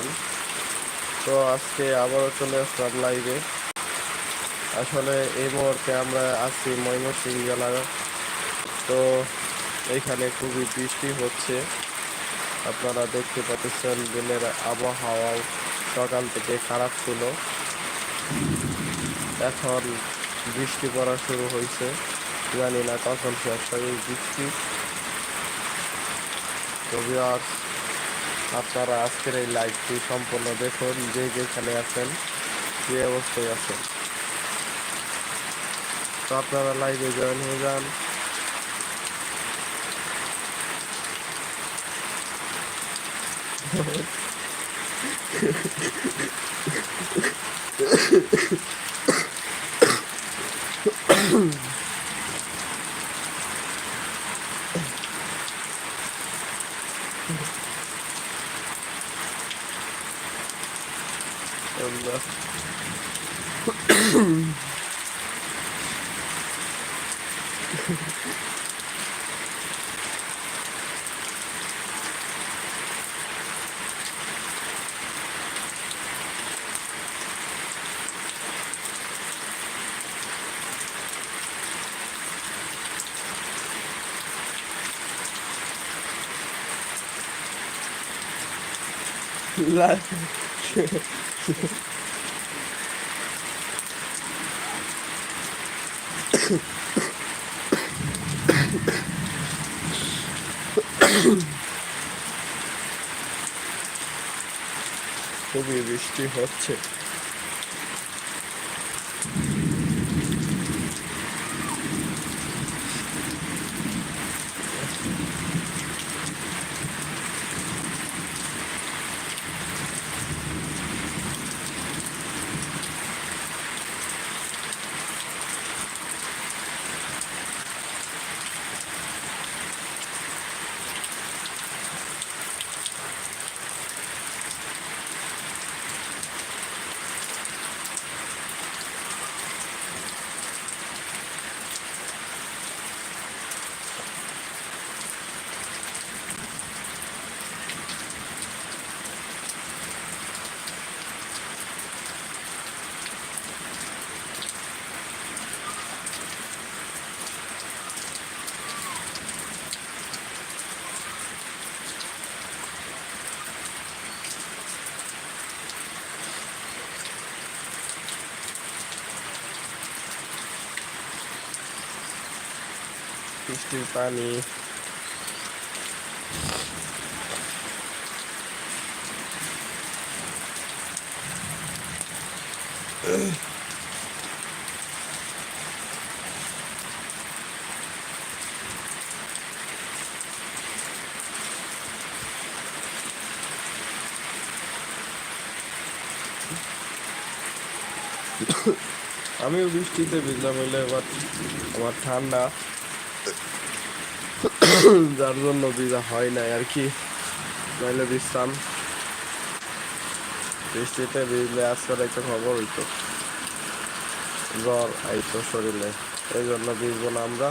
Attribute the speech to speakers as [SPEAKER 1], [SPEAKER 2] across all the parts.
[SPEAKER 1] আছেন তো আজকে আবারও চলে আসলাম লাইভে আসলে এই মুহূর্তে আমরা আছি ময়মনসিংহ জেলার। তো এইখানে খুবই বৃষ্টি হচ্ছে। আপনারা দেখতে পাচ্ছেন দিনের আবহাওয়াও সকাল থেকে খারাপ ছিল। এখন বৃষ্টি পড়া শুরু হয়েছে। জানি না কখন শেষ এই বৃষ্টি। তো আপনারা আজকের এই লাইভটি সম্পূর্ণ দেখুন, যে যেখানে আছেন, যে অবস্থায় আছেন। তো আপনারা লাইভে জয়েন হয়ে যান। আল্লাহ La... খুবই বৃষ্টি হচ্ছে। বৃষ্টির পানি আমিও বৃষ্টিতে ভিজলাম এবার আমার ঠান্ডা। যার জন্য ভিজা হয় নাই আর কি। নাইলে ভিজতাম বৃষ্টিতে ভিজলে আজকাল একটা খবর হইতো। জ্বর আইতো শরীরে। এই জন্য ভিজবো না আমরা।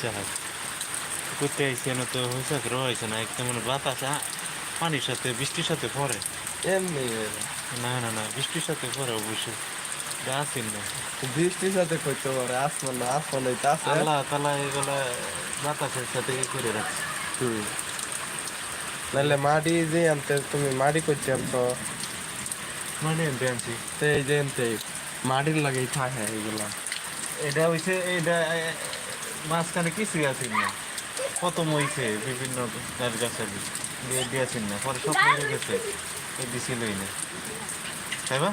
[SPEAKER 2] এই চাহাজ করতে আইসি না তো হয়েছে রয়েছে না একদম মানে বাতাস পানির সাথে বৃষ্টির সাথে পরে
[SPEAKER 1] এমনি
[SPEAKER 2] না না না বৃষ্টির সাথে পরে অবশ্যই গাছের না
[SPEAKER 1] বৃষ্টির সাথে করতে পারে আসমান না আসমান হইতে আছে
[SPEAKER 2] আল্লাহ তালা এগুলা বাতাসের সাথে করে রাখছে
[SPEAKER 1] হুম নাহলে মাটি যে আনতে তুমি মাটি করছি আনছো
[SPEAKER 2] মানে এনতে আনছি
[SPEAKER 1] তো এই যে আনতে মাটির লাগেই থাকে এগুলা
[SPEAKER 2] এটা হইছে এটা মাঝখানে কিছুই আছে না। কত মইছে বিভিন্ন গাছ গাছালি দিয়ে দিয়েছেন না, পরে সব মরে গেছে। এ দিছিলই না। Taiba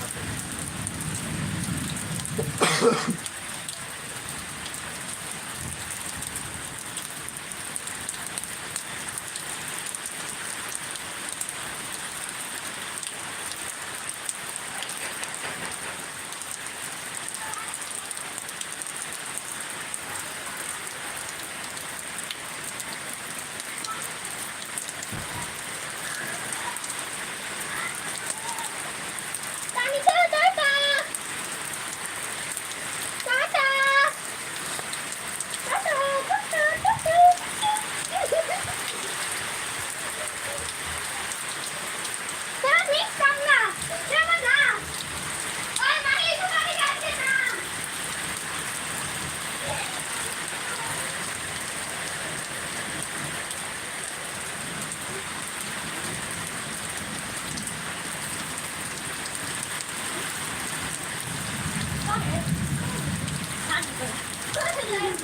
[SPEAKER 3] tata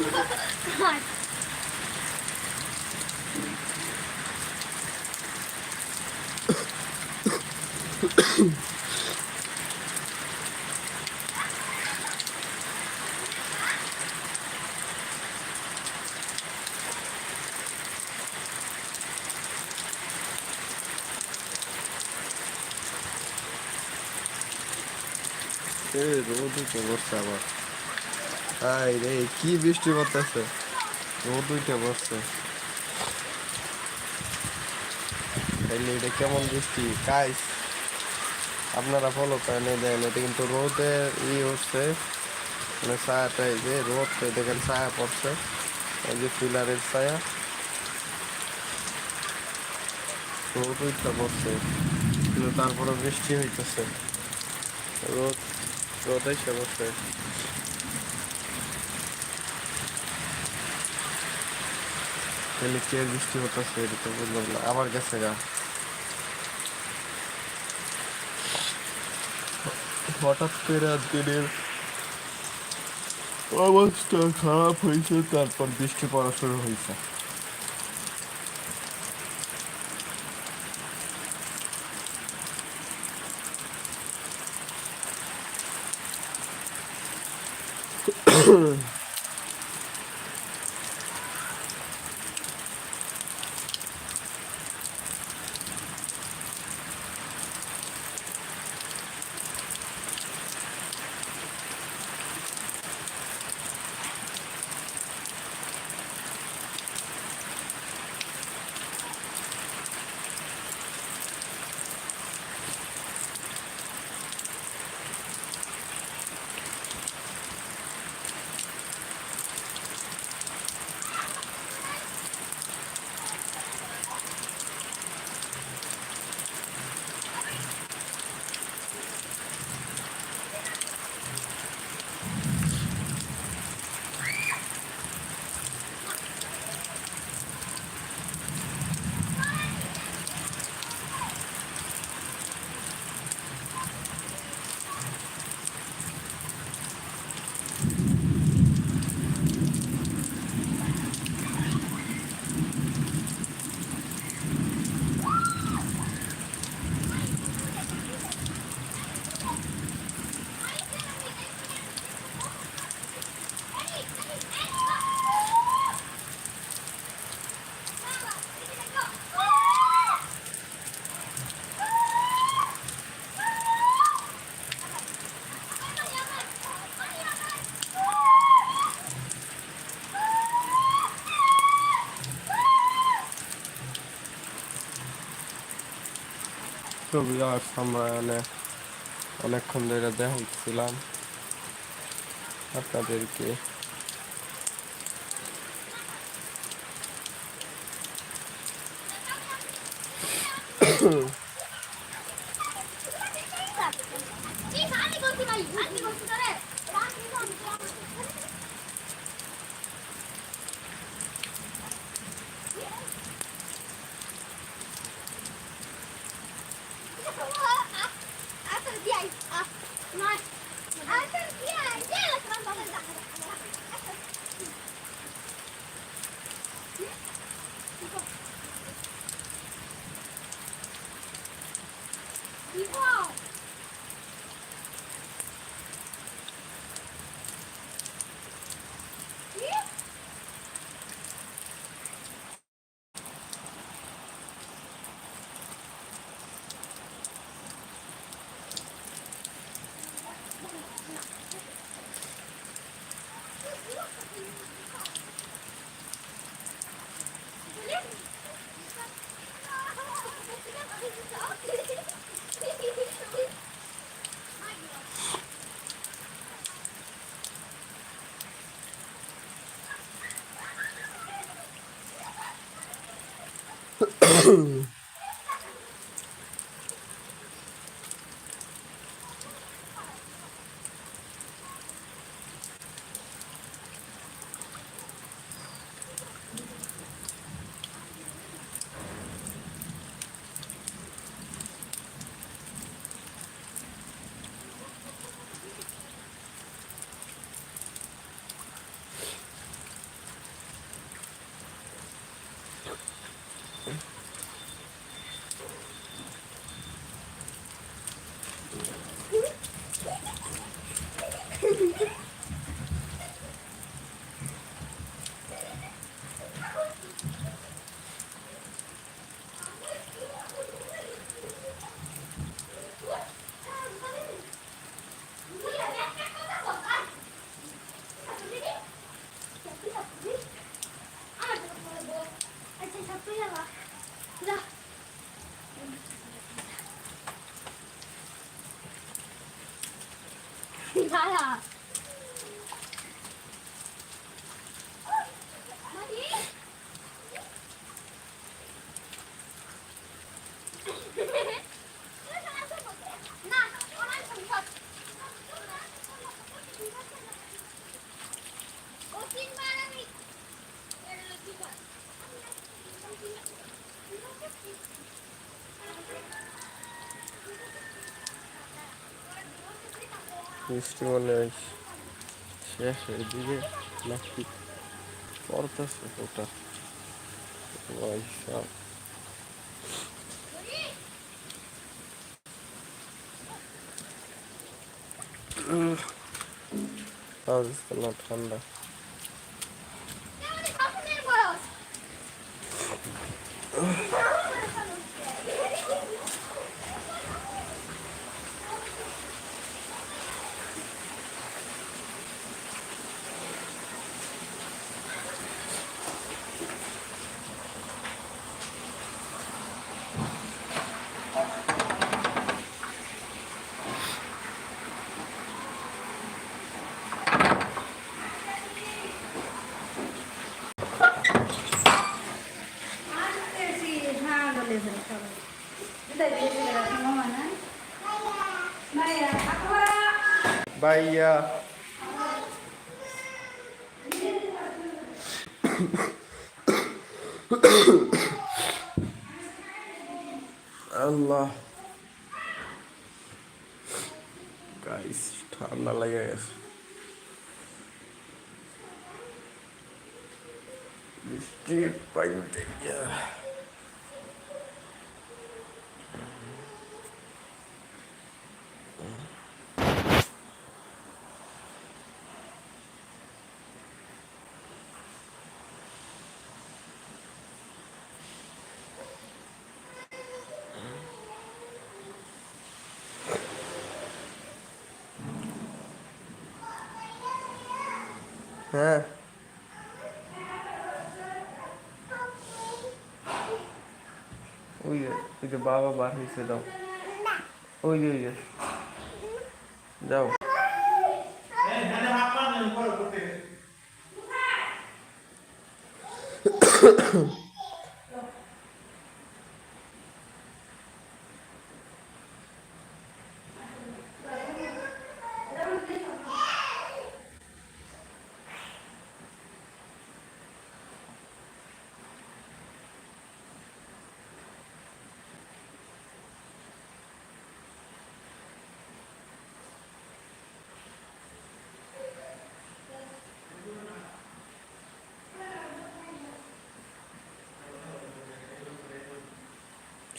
[SPEAKER 3] God.
[SPEAKER 1] এ রোদ উঠে বসছে আবার হাই রে, কি বৃষ্টি পড়তেছে? রোদ উঠে বসছে তাইলে এটা কেমন বৃষ্টি? কাইস আপনারা ফলো করেন, এই দেখেন, এটা কিন্তু রোদে ই হচ্ছে। মানে ছায়াটা এই যে রোদ দেখেন ছায়া পড়ছে। এই যে পিলারের ছায়া। রোদ উঠতে পড়ছে, কিন্তু তারপরে বৃষ্টি হইতেছে। রোদ রোদ এসে বসে কে বৃষ্টি হতেছে বুঝলাম না আবার গেছে গা। হঠাৎ করে দিনের অবস্থা খারাপ হয়েছে, তারপর বৃষ্টি পড়া শুরু হয়েছে। তো আর আমরা মানে অনেকক্ষণ ধরে দেখাচ্ছিলাম আপনাদেরকে।
[SPEAKER 3] এই
[SPEAKER 1] বৃষ্টি মনে হয় হয়ে দিকে নাকি পড়তেছে ওটা। না ঠান্ডা। বাইয়া আল্লাহ। গাইস ঠান্ডা লেগে গেছে। বৃষ্টির পাইতে গিয়া হ্যাঁ ওই যে ওই যে বাবা বার হয়েছে দাও ওই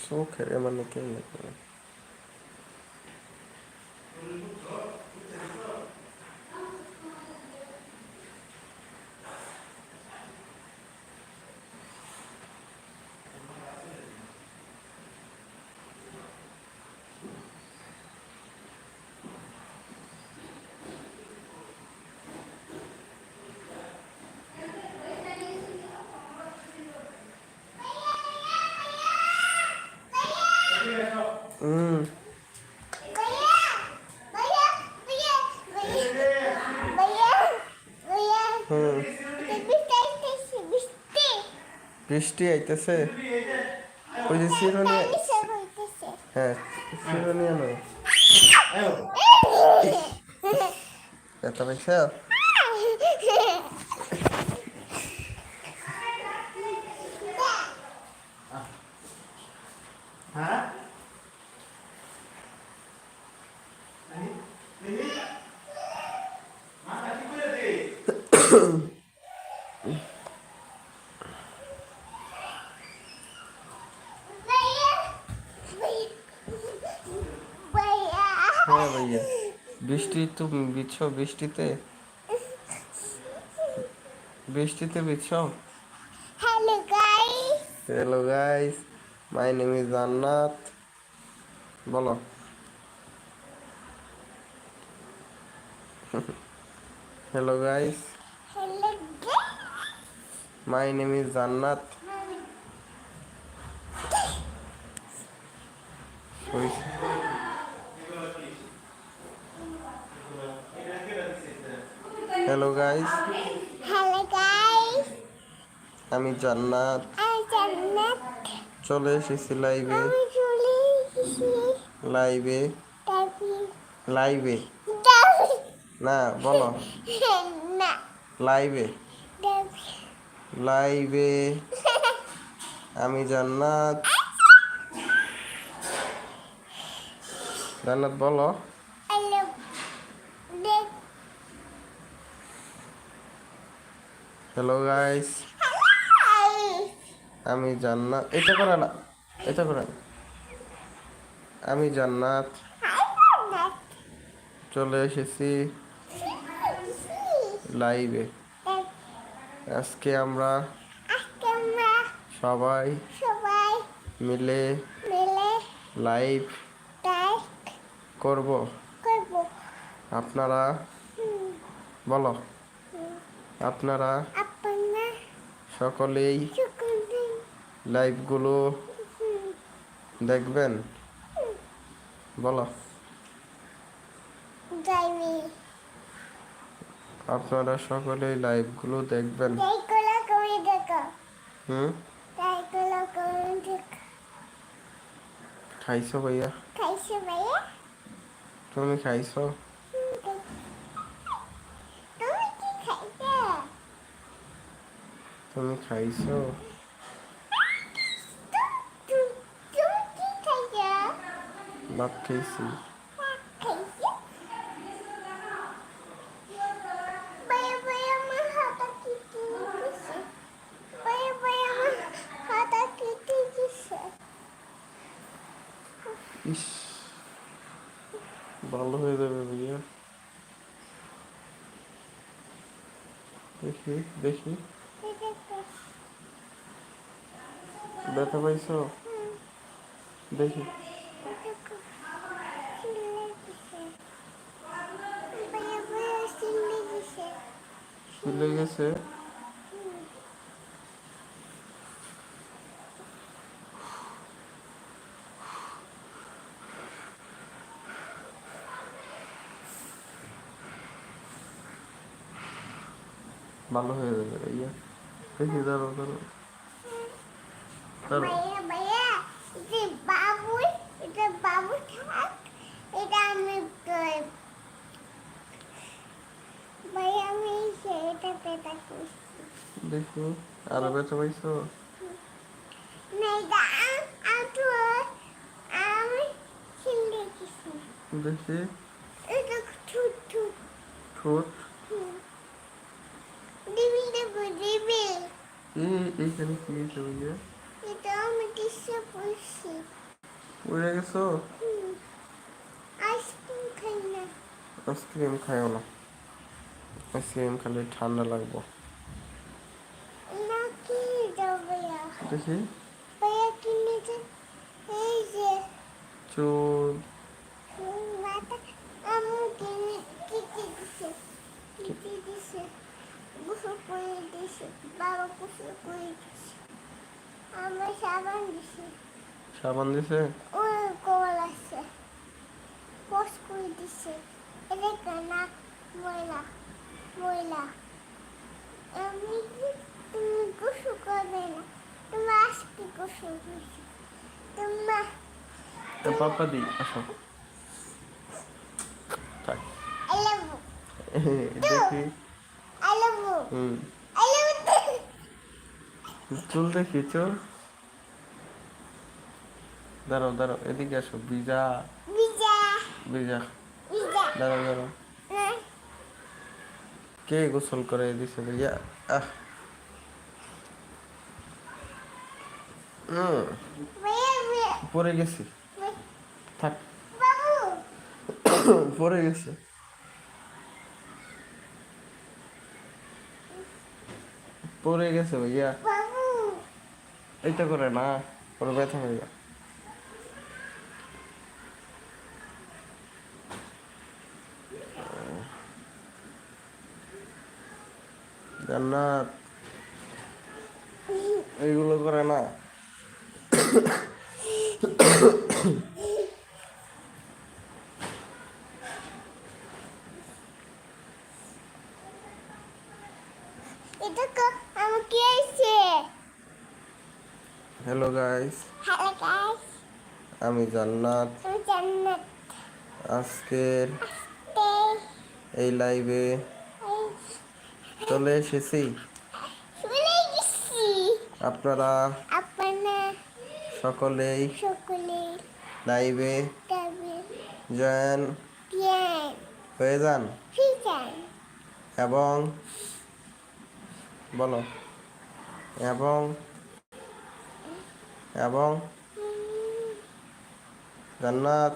[SPEAKER 1] যে ওই যে যাও চোখের মানে কেমন করে হুম হুম বৃষ্টি আইতেছে। ওই যে চিরুনি
[SPEAKER 4] কিসে বলতেছে
[SPEAKER 1] হ্যাঁ চিরুনি আনো ব্যথা পাইছ হ্যাঁ ভাইয়া বৃষ্টি তুমি বিচ্ছ বৃষ্টিতে? বৃষ্টিতে বিচ্ছ
[SPEAKER 4] hello guys
[SPEAKER 1] hello guys my name is Jannat বলো। Hello guys
[SPEAKER 4] hello
[SPEAKER 1] my name is Jannat hello guys
[SPEAKER 4] hello guys
[SPEAKER 1] আমি জান্নাত। চলে এসেছি লাইভে। লাইভে। লাইভে। না বলো। লাইভে। লাইভে। আমি জান্নাত। জান্নাত বলো। Hello guys. আমি জান্নাত, এটা করে না, এটা করে না। আমি জান্নাত। চলে এসেছি লাইভে আজকে আমরা সবাই মিলে লাইভ করব। আপনারা বলো, আপনারা সকলেই
[SPEAKER 4] সকলে
[SPEAKER 1] লাইভগুলো দেখবেন। বলো। আপনারা সকলেই লাইভগুলো দেখবেন। হুম? খাইছো ভাইয়া?
[SPEAKER 4] খাইছো ভাইয়া?
[SPEAKER 1] তুমি খাইছো
[SPEAKER 4] তুমি খাইছো
[SPEAKER 1] তুমি
[SPEAKER 4] তুমি কি খাইছো
[SPEAKER 1] ভাত খাইছি
[SPEAKER 4] খাইছো ভাইয়া ভাইয়া আমার হাতা কেটে গেছে ভাইয়া ভাইয়া আমার হাতা কেটে গেছে
[SPEAKER 1] ইস ভালো হয়ে যাবে ভাইয়া দেখি দেখি। ব্যথা পাইছো? দেখি
[SPEAKER 4] এই দেখো সিলে গেছে ভাইয়া ভাইয়া সিলে গেছে
[SPEAKER 1] ফুলে গেছে ভালো হয়ে যাবে ভাইয়া দেখি দাঁড়ো দাঁড়ো দাঁড়ো
[SPEAKER 4] ভাইয়া ভাইয়া এটা বাবু এটা বাবু থাক এটা আমি তো- ভাইয়া আমি সেটা পেটা করছি
[SPEAKER 1] দেখি আরও ব্যথা পাইছো? দেখি।
[SPEAKER 4] ঠুট
[SPEAKER 1] এইখানে কি হয়েছে
[SPEAKER 4] পড়ছি?
[SPEAKER 1] পড়ে গেছো?
[SPEAKER 4] আইসক্রিম
[SPEAKER 1] খাইও না। আইসক্রিম খেলে ঠান্ডা লাগবো
[SPEAKER 4] না কি দাও ভাইয়া
[SPEAKER 1] দেখি
[SPEAKER 4] ভাইয়া কিনেছে এই যে
[SPEAKER 1] চুল
[SPEAKER 4] মাথা আমি কিনে কেটে দিছে কেটে দিছে গোসল করে দিছে বাবা গোসল করে দিছে? আমার সাবান দিছে। ময়লা। ময়লা। আমি তুমি গোসল করবে না?
[SPEAKER 1] পাপা দি আসো. দেখি. চুল দেখি চুল। দাঁড়াও দাঁড়াও এদিকে আসো বিজা. বিজা. দাঁড়াও দাঁড়াও।
[SPEAKER 4] Nah.
[SPEAKER 1] কে গোসল করে দিছে ভাইয়া? আহ।
[SPEAKER 4] Baya.
[SPEAKER 1] গেছি। থাক. পড়ে গেছে। পড়ে গেছে ভাইয়া। এইটা করে না ওর ব্যথা ভাইয়া জান্নাত। এইগুলো করে না। হ্যালো গাইস
[SPEAKER 4] হ্যালো গাইস
[SPEAKER 1] আমি জান্নাত।
[SPEAKER 4] আমি জান্নাত।
[SPEAKER 1] আজকের এই লাইভে চলে এসেছি। আপনারা সকলেই
[SPEAKER 4] সকলে
[SPEAKER 1] লাইভে জয়েন হয়ে যান। এবং বলো। এবং এবং জান্নাত।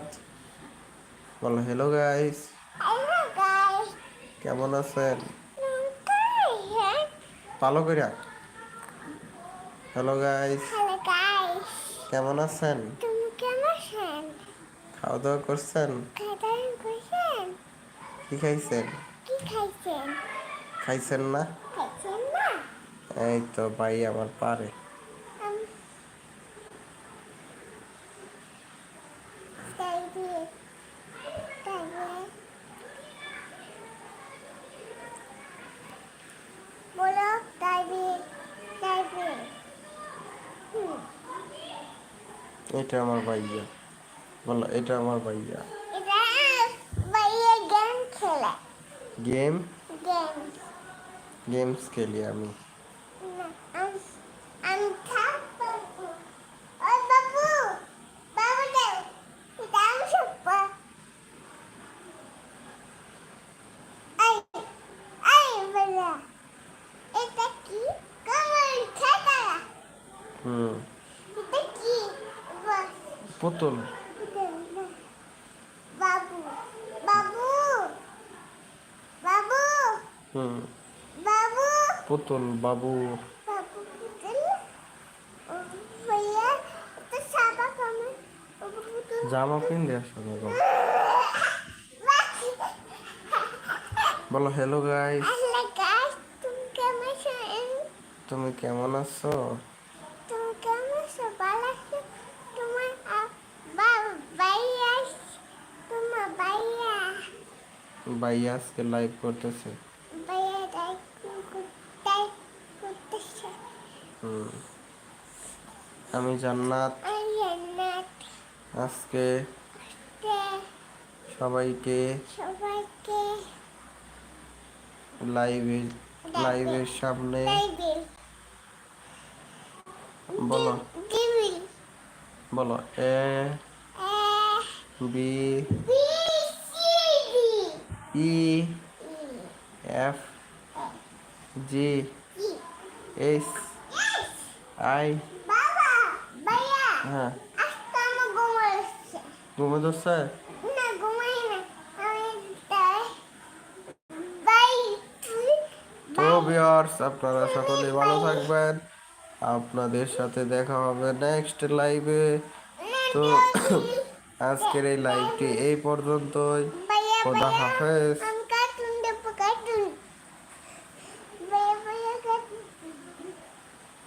[SPEAKER 1] বলো হ্যালো গাইস কেমন আছেন?
[SPEAKER 4] হ্যাঁ।
[SPEAKER 1] ভালো করে হ্যালো গাইস কেমন আছেন?
[SPEAKER 4] তুমি কেমন আছেন?
[SPEAKER 1] খাওয়া দাওয়া করছেন?
[SPEAKER 4] খাওয়া করছেন?
[SPEAKER 1] কি খাইছেন?
[SPEAKER 4] কি খাইছেন?
[SPEAKER 1] খাইছেন না?
[SPEAKER 4] খাইছেন না?
[SPEAKER 1] এই তো ভাই আমার পারে
[SPEAKER 4] আমি তাই দিয়ে তাই দিয়ে বলো তাই দিয়ে তাই দিয়ে হুম
[SPEAKER 1] এটা আমার ভাইয়া। বলো এটা আমার ভাইয়া।
[SPEAKER 4] গেম।
[SPEAKER 1] গেমস খেলি আমি
[SPEAKER 4] না আমি আমি থাকব ওই বাবু বাবু দেও এটা আমি সপ্পা এই এই বলা এটা কি কমন খাতা
[SPEAKER 1] হুম
[SPEAKER 4] এটা কি বাস
[SPEAKER 1] পুতুল
[SPEAKER 4] বাবু বাবু বাবু
[SPEAKER 1] হুম
[SPEAKER 4] বাবু।
[SPEAKER 1] পুতুল। বাবু জামা পিনলে আসো বলো হ্যালো গাইস
[SPEAKER 4] তুমি কেমন আছো
[SPEAKER 1] তুমি কেমন আছো?
[SPEAKER 4] তুমি কেমন আছো ভালো আছো তোমার আ- বা- ভাইয়া তোমার ভাইয়া
[SPEAKER 1] ভাইয়া আজকে লাইভ করতেছে
[SPEAKER 4] ভাইয়া তাই তাই করতেছে
[SPEAKER 1] হুম আমি জান্নাত। আজকে সবাইকে লাইভে লাইভের সামনে বলো। বলো। A, B,
[SPEAKER 4] E,
[SPEAKER 1] F, G,
[SPEAKER 4] H, I
[SPEAKER 1] হ্যাঁ। ঘুমে ধরছে? তো ভিউয়ার্স আপনারা সকলে ভালো থাকবেন। আপনাদের সাথে দেখা হবে নেক্সট লাইভে তো আজকের এই লাইভটি এই পর্যন্তই। খোদা হাফেজ।